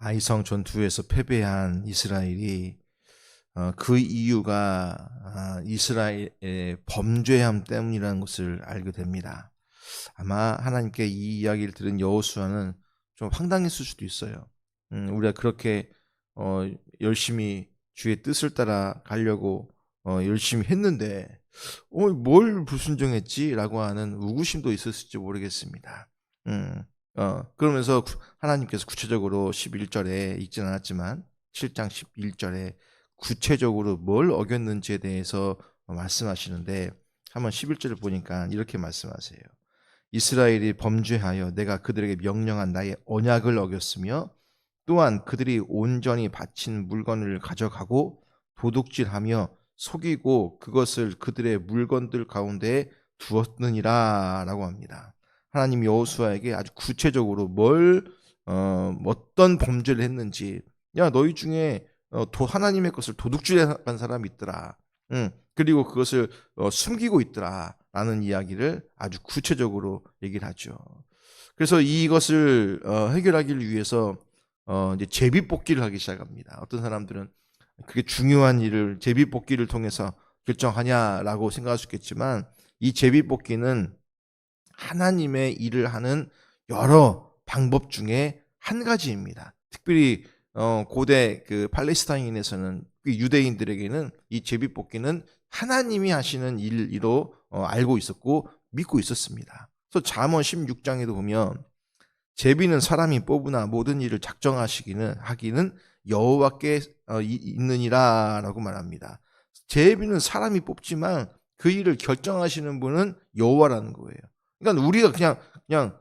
아이성 전투에서 패배한 이스라엘이 어, 그 이유가 아, 이스라엘의 범죄함 때문이라는 것을 알게 됩니다. 아마 하나님께 이 이야기를 들은 여호수아는 좀 황당했을 수도 있어요. 음, 우리가 그렇게 어, 열심히 주의 뜻을 따라 가려고 어, 열심히 했는데 어, 뭘 불순종했지라고 하는 우구심도 있었을지 모르겠습니다. 음, 어, 그러면서 구- 하나님께서 구체적으로 11절에 읽진 않았지만 7장 11절에 구체적으로 뭘 어겼는지에 대해서 말씀하시는데 한번 11절을 보니까 이렇게 말씀하세요. 이스라엘이 범죄하여 내가 그들에게 명령한 나의 언약을 어겼으며 또한 그들이 온전히 바친 물건을 가져가고 도둑질하며 속이고 그것을 그들의 물건들 가운데 두었느니라 라고 합니다. 하나님 여호수아에게 아주 구체적으로 뭘 어, 어떤 범죄를 했는지 야 너희 중에 어, 도, 하나님의 것을 도둑질한 사람이 있더라. 응. 그리고 그것을 어, 숨기고 있더라라는 이야기를 아주 구체적으로 얘기를 하죠. 그래서 이것을 어, 해결하기 위해서 어, 이제 제비 뽑기를 하기 시작합니다. 어떤 사람들은 그게 중요한 일을 제비 뽑기를 통해서 결정하냐라고 생각할 수 있겠지만 이 제비 뽑기는 하나님의 일을 하는 여러 방법 중에 한 가지입니다. 특별히 어, 고대 그 팔레스타인에서는 그 유대인들에게는 이 제비 뽑기는 하나님이 하시는 일로 어, 알고 있었고 믿고 있었습니다. 그래서 잠언 16장에도 보면 제비는 사람이 뽑으나 모든 일을 작정하시기는 하기는 여호와께 어, 이- 있느니라라고 말합니다. 제비는 사람이 뽑지만 그 일을 결정하시는 분은 여호와라는 거예요. 그러니까 우리가 그냥 그냥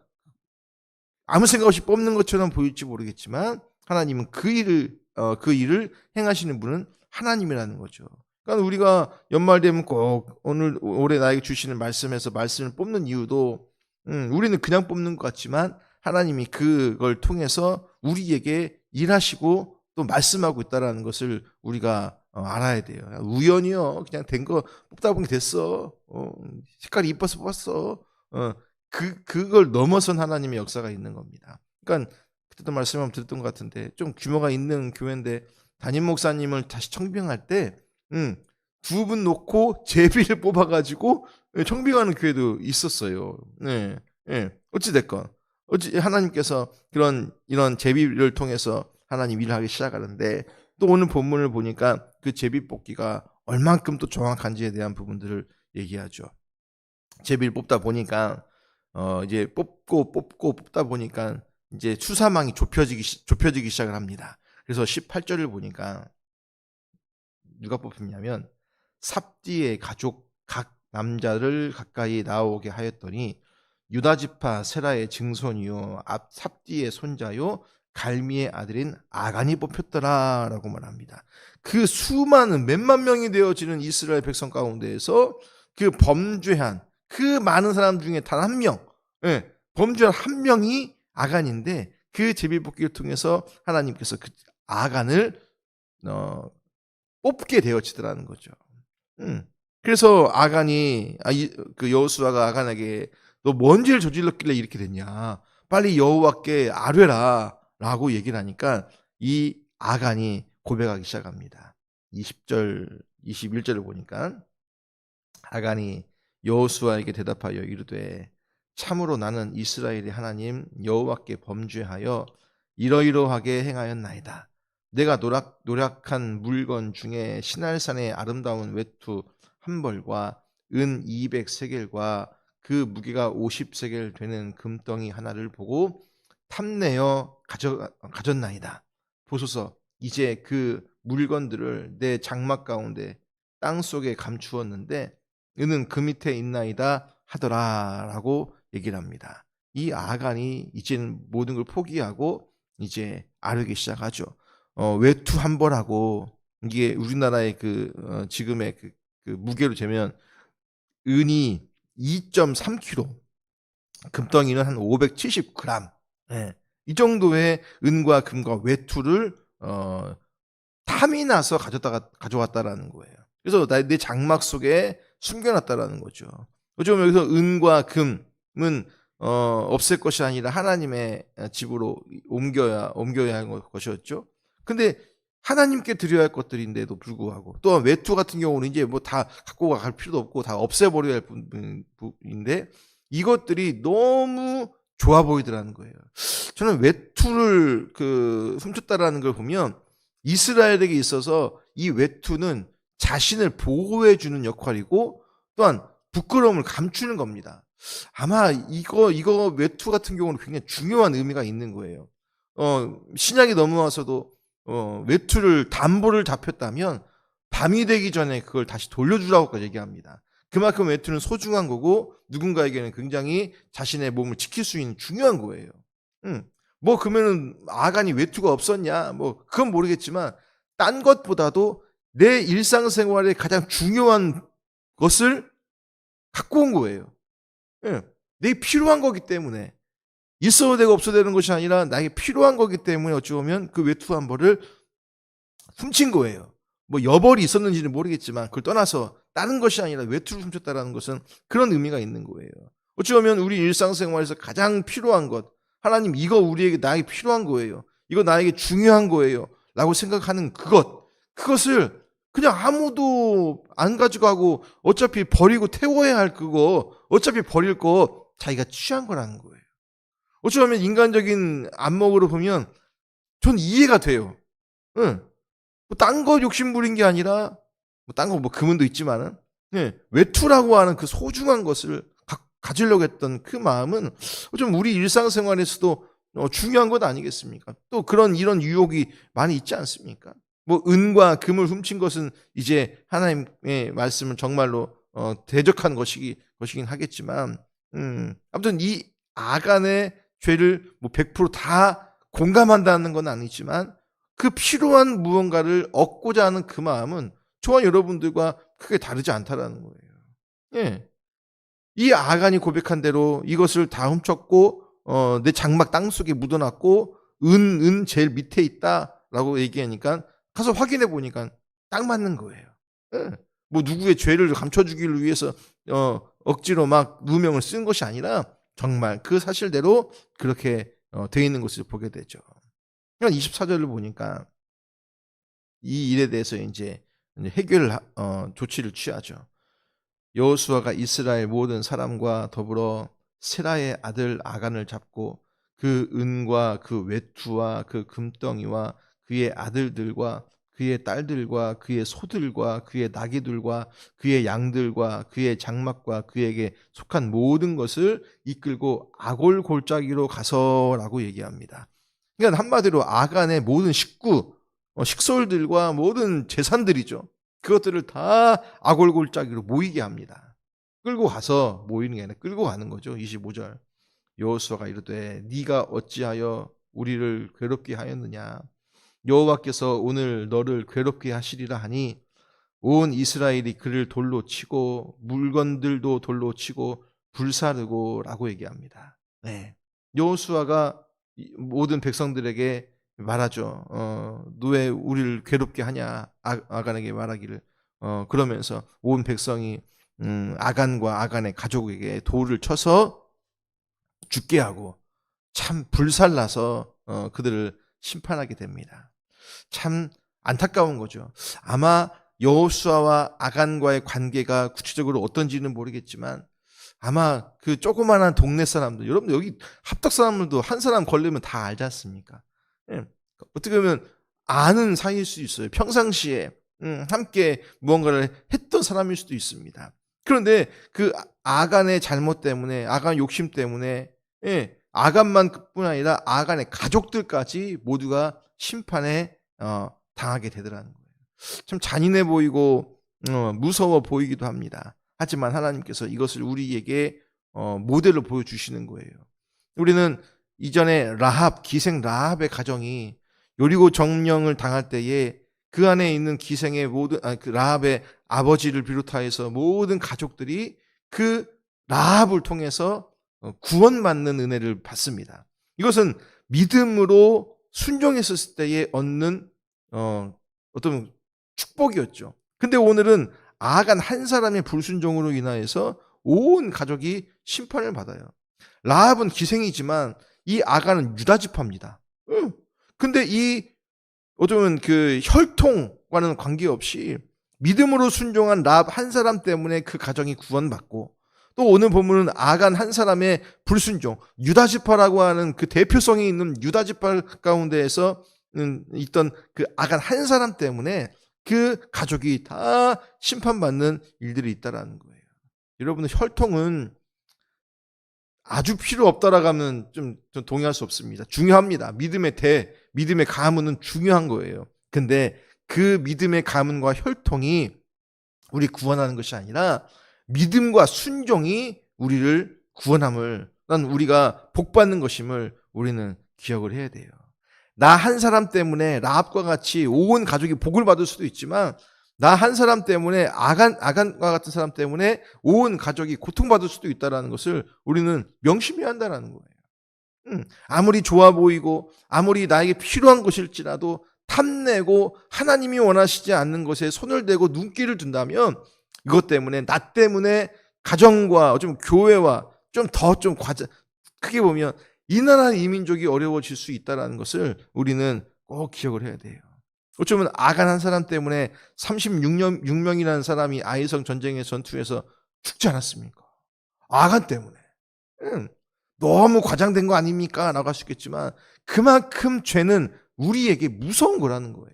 아무 생각 없이 뽑는 것처럼 보일지 모르겠지만 하나님은 그 일을 어, 그 일을 행하시는 분은 하나님이라는 거죠. 그러니까 우리가 연말 되면 꼭 오늘 올해 나에게 주시는 말씀에서 말씀을 뽑는 이유도 음, 우리는 그냥 뽑는 것 같지만 하나님이 그걸 통해서 우리에게 일하시고 또 말씀하고 있다라는 것을 우리가 어, 알아야 돼요. 우연이요. 그냥 된 거 뽑다 보니 됐어. 어, 색깔이 이뻐서 뽑았어. 어, 그 그걸 넘어선 하나님의 역사가 있는 겁니다. 그러니까 그때도 말씀 한번 드렸던 것 같은데 좀 규모가 있는 교회인데 담임 목사님을 다시 청빙할 때, 음, 두 분 놓고 제비를 뽑아가지고 청빙하는 교회도 있었어요. 네, 예. 어찌 됐건 어찌 하나님께서 그런 이런 제비를 통해서 하나님 일을 하기 시작하는데 또 오늘 본문을 보니까 그 제비 뽑기가 얼만큼 또 정확한지에 대한 부분들을 얘기하죠. 제비를 뽑다 보니까 어 이제 뽑고 뽑고 뽑다 보니까 이제 수사망이 좁혀지기 시- 좁혀지기 시작을 합니다. 그래서 18절을 보니까 누가 뽑혔냐면 삽디의 가족 각 남자를 가까이 나오게 하였더니 유다 지파 세라의 증손이요 앞 삽디의 손자요 갈미의 아들인 아간이 뽑혔더라라고 말합니다. 그 수많은 몇만 명이 되어지는 이스라엘 백성 가운데에서 그 범죄한 그 많은 사람 중에 단 한 명, 예, 범죄한 한 명이 아간인데 그 제비뽑기를 통해서 하나님께서 그 아간을 어, 뽑게 되어지더라는 거죠. 음. 그래서 아간이 아, 이, 그 여호수아가 아간에게 너뭔 죄를 저질렀길래 이렇게 됐냐? 빨리 여호와께 아뢰라라고 얘기를 하니까 이 아간이 고백하기 시작합니다. 20절, 21절을 보니까 아간이 여호수아에게 대답하여 이르되 참으로 나는 이스라엘의 하나님 여호와께 범죄하여 이러이러하게 행하였나이다. 내가 노력, 노력한 물건 중에 신할산의 아름다운 외투 한 벌과 은 200세겔과 그 무게가 50세겔 되는 금덩이 하나를 보고 탐내어 가져, 가졌나이다. 보소서 이제 그 물건들을 내 장막 가운데 땅 속에 감추었는데 은은 그 밑에 있나이다 하더라라고 얘기를 합니다. 이 아간이 이제는 모든 걸 포기하고 이제 아르기 시작하죠. 어, 외투 한 벌 하고 이게 우리나라의 그 어, 지금의 그, 그 무게로 재면 은이 2.3kg, 금덩이는 한 570g. 예. 이 정도의 은과 금과 외투를 어, 탐이 나서 가져다가 가져왔다라는 거예요. 그래서 나- 내 장막 속에 숨겨놨다라는 거죠. 어쩌면 여기서 은과 금은 어, 없앨 것이 아니라 하나님의 집으로 옮겨야 옮겨야 할 것이었죠. 근데 하나님께 드려야 할 것들인데도 불구하고 또한 외투 같은 경우는 이제 뭐 다 갖고 갈 필요도 없고 다 없애버려야 할 부분인데 이것들이 너무 좋아 보이더라는 거예요. 저는 외투를 그 훔쳤다라는 걸 보면 이스라엘에게 있어서 이 외투는 자신을 보호해 주는 역할이고 또한 부끄러움을 감추는 겁니다. 아마 이거 이거 외투 같은 경우는 굉장히 중요한 의미가 있는 거예요. 어, 신약이 넘어와서도 어, 외투를 담보를 잡혔다면 밤이 되기 전에 그걸 다시 돌려주라고까지 얘기합니다. 그만큼 외투는 소중한 거고 누군가에게는 굉장히 자신의 몸을 지킬 수 있는 중요한 거예요. 음. 뭐 그러면은 아간이 외투가 없었냐? 뭐 그건 모르겠지만 딴 것보다도 내 일상생활에 가장 중요한 것을 갖고 온 거예요. 예. 내 필요한 거기 때문에 있어도 되고 없어도 되는 것이 아니라 나에게 필요한 거기 때문에 어찌 보면 그 외투 한 벌을 훔친 거예요. 뭐 여벌이 있었는지는 모르겠지만 그걸 떠나서 다른 것이 아니라 외투를 훔쳤다라는 것은 그런 의미가 있는 거예요. 어찌 보면 우리 일상생활에서 가장 필요한 것, 하나님 이거 우리에게 나에게 필요한 거예요. 이거 나에게 중요한 거예요. 라고 생각하는 그것, 그것을 그냥 아무도 안 가져가고 어차피 버리고 태워야 할 그거, 어차피 버릴 거 자기가 취한 거라는 거예요. 어쩌면 인간적인 안목으로 보면 전 이해가 돼요. 응. 뭐딴 거 욕심 부린 게 아니라 뭐 딴 거 뭐 금은도 있지만은 예, 외투라고 하는 그 소중한 것을 가, 지려고 했던 그 마음은 좀 우리 일상생활에서도 어, 중요한 것 아니겠습니까? 또 그런 이런 유혹이 많이 있지 않습니까? 뭐 은과 금을 훔친 것은 이제 하나님의 말씀을 정말로 어, 대적한 것이기 것이긴 하겠지만, 음, 아무튼 이 아간의 죄를 뭐 100%다 공감한다는 건 아니지만 그 필요한 무언가를 얻고자 하는 그 마음은 저와 여러분들과 크게 다르지 않다라는 거예요. 예. 이 아간이 고백한 대로 이것을 다 훔쳤고 어, 내 장막 땅 속에 묻어놨고 은, 은 제일 밑에 있다라고 얘기하니까 가서 확인해 보니까 딱 맞는 거예요. 예. 뭐 누구의 죄를 감춰주기를 위해서 어, 억지로 막 누명을 쓴 것이 아니라 정말 그 사실대로 그렇게 어, 되어 있는 것을 보게 되죠. 그러니까 24절을 보니까 이 일에 대해서 이제 해결 어, 조치를 취하죠. 여호수아가 이스라엘 모든 사람과 더불어 세라의 아들 아간을 잡고 그 은과 그 외투와 그 금덩이와 그의 아들들과 그의 딸들과 그의 소들과 그의 나귀들과 그의 양들과 그의 장막과 그에게 속한 모든 것을 이끌고 아골 골짜기로 가서라고 얘기합니다. 그러니까 한마디로 아간의 모든 식구, 어, 식솔들과 모든 재산들이죠. 그것들을 다 아골 골짜기로 모이게 합니다. 끌고 가서 모이는 게 아니라 끌고 가는 거죠. 25절. 여호수아가 이르되 네가 어찌하여 우리를 괴롭게 하였느냐 여호와께서 오늘 너를 괴롭게 하시리라 하니 온 이스라엘이 그를 돌로 치고 물건들도 돌로 치고 불사르고라고 얘기합니다. 네. 여호수아가 모든 백성들에게 말하죠. 어, 너왜 우리를 괴롭게 하냐? 아, 아간에게 말하기를 어, 그러면서 온 백성이 음, 아간과 아간의 가족에게 돌을 쳐서 죽게 하고 참 불살라서 어, 그들을 심판하게 됩니다. 참 안타까운 거죠. 아마 여호수아와 아간과의 관계가 구체적으로 어떤지는 모르겠지만 아마 그 조그마한 동네 사람들 여러분 여기 합덕 사람들도 한 사람 걸리면 다 알지 않습니까? 예. 어떻게 보면 아는 사이일 수 있어요. 평상시에 음, 함께 무언가를 했던 사람일 수도 있습니다. 그런데 그 아간의 잘못 때문에 아간 욕심 때문에 예, 아간만뿐 아니라 아간의 가족들까지 모두가 심판에 어, 당하게 되더라는 거예요. 참 잔인해 보이고 어, 무서워 보이기도 합니다. 하지만 하나님께서 이것을 우리에게 어, 모델로 보여주시는 거예요. 우리는 이전에 라합 기생 라합의 가정이 요리고 정령을 당할 때에 그 안에 있는 기생의 모든 아, 그 라합의 아버지를 비롯하여서 모든 가족들이 그 라합을 통해서 어, 구원받는 은혜를 받습니다. 이것은 믿음으로 순종했을 때에 얻는 어, 어떤 축복이었죠. 근데 오늘은 아간 한 사람의 불순종으로 인하여서 온 가족이 심판을 받아요. 라합은 기생이지만 이 아가는 유다 지파입니다. 응. 근데 이 어쩌면 그 혈통과는 관계없이 믿음으로 순종한 라합 한 사람 때문에 그 가정이 구원받고 또 오늘 보면은 아간 한 사람의 불순종 유다 지파라고 하는 그 대표성이 있는 유다 지파 가운데에서 음, 있던 그 아간 한 사람 때문에 그 가족이 다 심판받는 일들이 있다라는 거예요. 여러분들 혈통은 아주 필요 없다라고 하면 좀, 좀 동의할 수 없습니다. 중요합니다. 믿음의 대, 믿음의 가문은 중요한 거예요. 근데 그 믿음의 가문과 혈통이 우리 구원하는 것이 아니라 믿음과 순종이 우리를 구원함을 난 우리가 복받는 것임을 우리는 기억을 해야 돼요. 나 한 사람 때문에 라합과 같이 온 가족이 복을 받을 수도 있지만 나 한 사람 때문에 아간 아간과 같은 사람 때문에 온 가족이 고통받을 수도 있다라는 것을 우리는 명심해야 한다라는 거예요. 음, 아무리 좋아 보이고 아무리 나에게 필요한 것일지라도 탐내고 하나님이 원하시지 않는 것에 손을 대고 눈길을 둔다면 이것 때문에 나 때문에 가정과 좀 교회와 좀더좀 과자 크게 보면 이 나라 이민족이 어려워질 수 있다라는 것을 우리는 꼭 기억을 해야 돼요. 어쩌면 아간 한 사람 때문에 36명 6명이라는 사람이 아이성 전쟁의 전투에서 죽지 않았습니까? 아간 때문에. 응. 너무 과장된 거 아닙니까? 라고 할 수 있겠지만 그만큼 죄는 우리에게 무서운 거라는 거예요.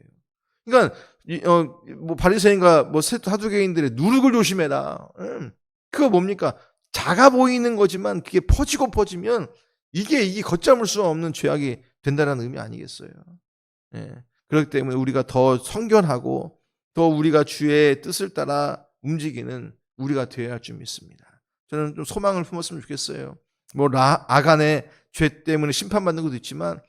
그러니까 이, 어, 뭐 바리새인과 뭐 사두개인들의 누룩을 조심해라. 음, 그거 뭡니까? 작아 보이는 거지만 그게 퍼지고 퍼지면 이게 이게 걷잡을 수 없는 죄악이 된다는 의미 아니겠어요? 예. 그렇기 때문에 우리가 더 성견하고 더 우리가 주의 뜻을 따라 움직이는 우리가 되어야 할 줄 믿습니다. 저는 좀 소망을 품었으면 좋겠어요. 뭐 라, 아간의 죄 때문에 심판받는 것도 있지만 예,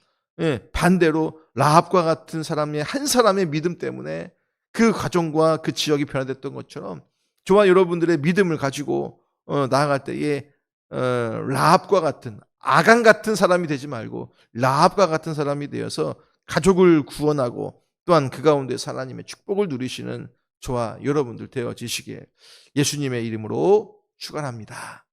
반대로 라합과 같은 사람의 한 사람의 믿음 때문에 그 가정과 그 지역이 변화됐던 것처럼 저와 여러분들의 믿음을 가지고 어, 나아갈 때에 어, 라합과 같은 아간 같은 사람이 되지 말고 라합과 같은 사람이 되어서 가족을 구원하고 또한 그 가운데 하나님의 축복을 누리시는 저와 여러분들 되어지시기에 예수님의 이름으로 축원합니다.